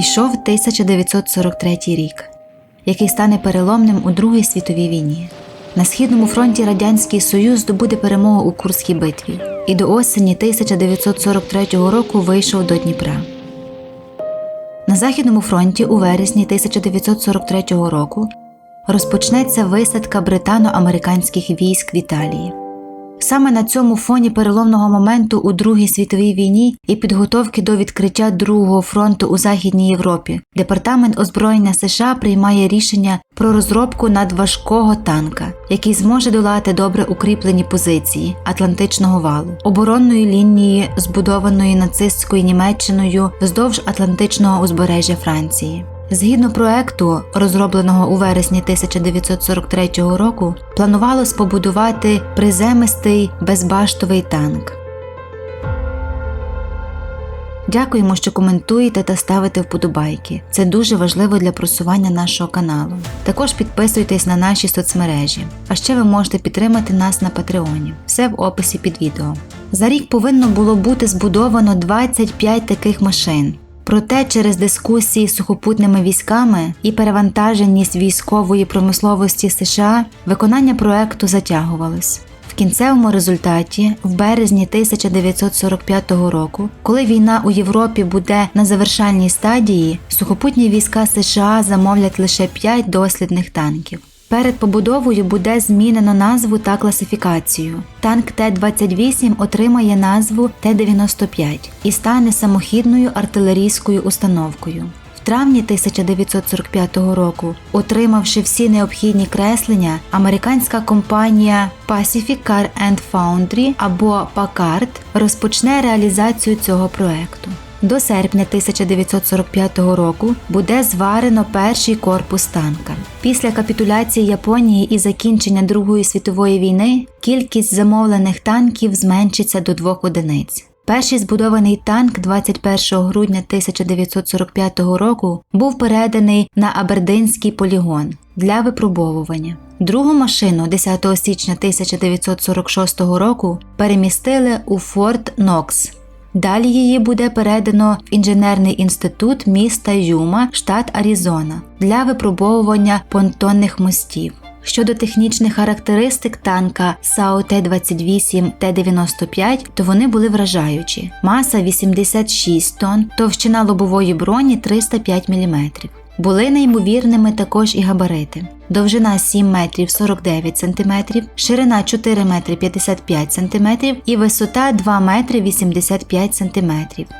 Ішов 1943 рік, який стане переломним у Другій світовій війні. На східному фронті Радянський Союз здобуде перемогу у Курській битві і до осені 1943 року вийшов до Дніпра. На Західному фронті у вересні 1943 року розпочнеться висадка британо-американських військ в Італії. Саме на цьому фоні переломного моменту у Другій світовій війні і підготовки до відкриття Другого фронту у Західній Європі Департамент озброєння США приймає рішення про розробку надважкого танка, який зможе долати добре укріплені позиції Атлантичного валу, оборонної лінії, збудованої нацистською Німеччиною вздовж Атлантичного узбережжя Франції. Згідно проекту, розробленого у вересні 1943 року, планувалось побудувати приземистий безбаштовий танк. Дякуємо, що коментуєте та ставите вподобайки. Це дуже важливо для просування нашого каналу. Також підписуйтесь на наші соцмережі. А ще ви можете підтримати нас на Патреоні. Все в описі під відео. За рік повинно було бути збудовано 25 таких машин. Проте через дискусії з сухопутними військами і перевантаженість військової промисловості США виконання проекту затягувалось. В кінцевому результаті, в березні 1945 року, коли війна у Європі буде на завершальній стадії, сухопутні війська США замовлять лише 5 дослідних танків. Перед побудовою буде змінено назву та класифікацію. Танк Т-28 отримає назву Т-95 і стане самохідною артилерійською установкою. В травні 1945 року, отримавши всі необхідні креслення, американська компанія Pacific Car and Foundry або PACCARD розпочне реалізацію цього проекту. До серпня 1945 року буде зварено перший корпус танка. Після капітуляції Японії і закінчення Другої світової війни кількість замовлених танків зменшиться до двох одиниць. Перший збудований танк 21 грудня 1945 року був переданий на Абердинський полігон для випробовування. Другу машину 10 січня 1946 року перемістили у Форт Нокс. Далі її буде передано в інженерний інститут міста Юма, штат Аризона, для випробовування понтонних мостів. Щодо технічних характеристик танка САУ Т-28 Т-95, то вони були вражаючі. Маса 86 тонн, товщина лобової броні 305 мм. Були неймовірними також і габарити. Довжина 7 метрів 49 см, ширина 4 метри 55 см і висота 2 метри 85 см.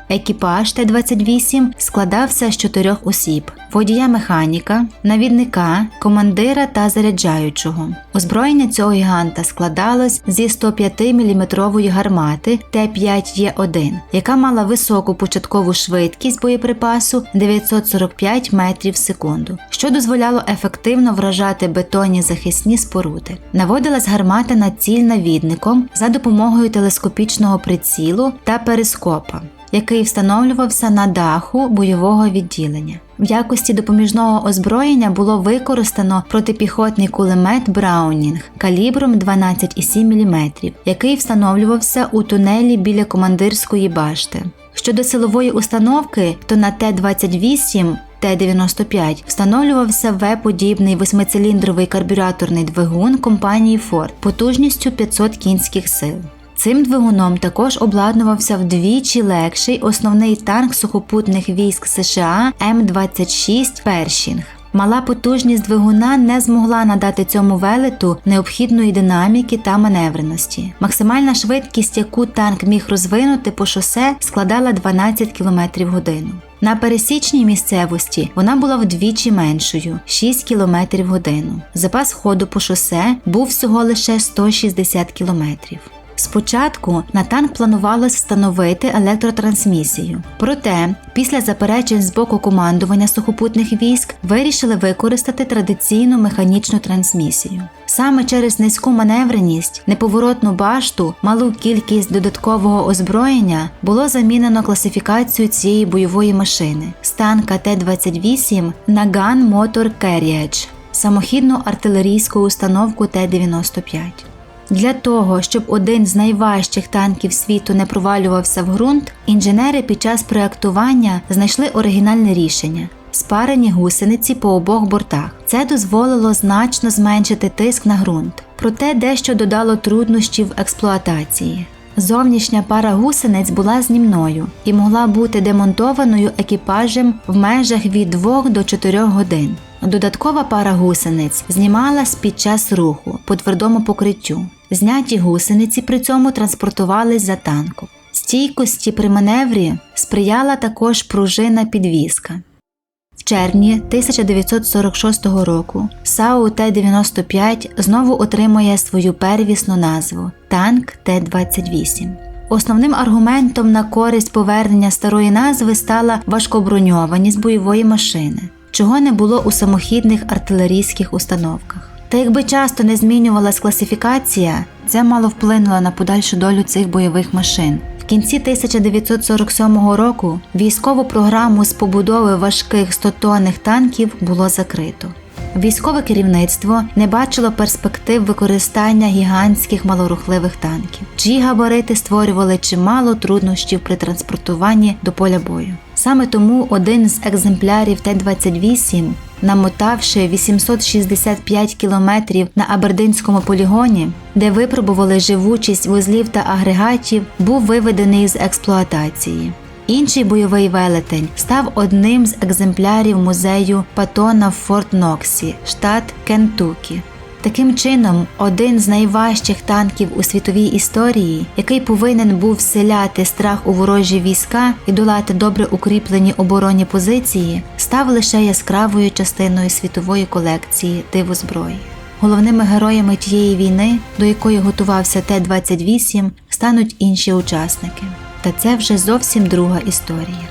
Екіпаж Т-28 складався з чотирьох осіб: водія механіка, навідника, командира та заряджаючого. Озброєння цього гіганта складалось зі 105-мм гармати Т-5Е1, яка мала високу початкову швидкість боєприпасу 945 метрів в секунду, що дозволяло ефективно вражати бетонні захисні споруди. Наводилась гармата на ціль навідником за допомогою телескопічного прицілу та перископа який встановлювався на даху бойового відділення. В якості допоміжного озброєння було використано протипіхотний кулемет Браунінг калібром 12,7 мм, який встановлювався у тунелі біля командирської башти. Щодо силової установки, то на Т-28 Т-95 встановлювався В-подібний восьмициліндровий карбюраторний двигун компанії Ford потужністю 500 кінських сил. Цим двигуном також обладнувався вдвічі легший основний танк сухопутних військ США М-26 Першінг. Мала потужність двигуна не змогла надати цьому велету необхідної динаміки та маневреності. Максимальна швидкість, яку танк міг розвинути по шосе, складала 12 км годину. На пересічній місцевості вона була вдвічі меншою 6 км в годину. Запас ходу по шосе був всього лише 160 км. Спочатку на танк планувалось встановити електротрансмісію. Проте, після заперечень з боку командування сухопутних військ вирішили використати традиційну механічну трансмісію. Саме через низьку маневреність, неповоротну башту, малу кількість додаткового озброєння було замінено класифікацію цієї бойової машини з танка Т-28 на Gun Motor Carriage – самохідну артилерійську установку Т-95. Для того, щоб один з найважчих танків світу не провалювався в ґрунт, інженери під час проектування знайшли оригінальне рішення. Спарені гусениці по обох бортах. Це дозволило значно зменшити тиск на ґрунт, проте дещо додало труднощів експлуатації. Зовнішня пара гусениць була знімною і могла бути демонтованою екіпажем в межах від 2 до 4 годин. Додаткова пара гусениць знімалась під час руху по твердому покриттю. Зняті гусениці при цьому транспортувались за танком. Стійкості при маневрі сприяла також пружина підвіска. В червні 1946 року САУ Т-95 знову отримує свою первісну назву танк Т-28. Основним аргументом на користь повернення старої назви стала важкоброньованість бойової машини, чого не було у самохідних артилерійських установках. Та якби часто не змінювалась класифікація, це мало вплинуло на подальшу долю цих бойових машин. Кінці 1947 року військову програму з побудови важких 100-тонних танків було закрито. Військове керівництво не бачило перспектив використання гігантських малорухливих танків, чиї габарити створювали чимало труднощів при транспортуванні до поля бою. Саме тому один з екземплярів Т-28, намотавши 865 кілометрів на Абердинському полігоні, де випробували живучість вузлів та агрегатів, був виведений з експлуатації. Інший бойовий велетень став одним з екземплярів музею Патона в Форт Ноксі, штат Кентукі. Таким чином, один з найважчих танків у світовій історії, який повинен був вселяти страх у ворожі війська і долати добре укріплені оборонні позиції, став лише яскравою частиною світової колекції дивозброї. Головними героями тієї війни, до якої готувався Т-28, стануть інші учасники. Та це вже зовсім друга історія.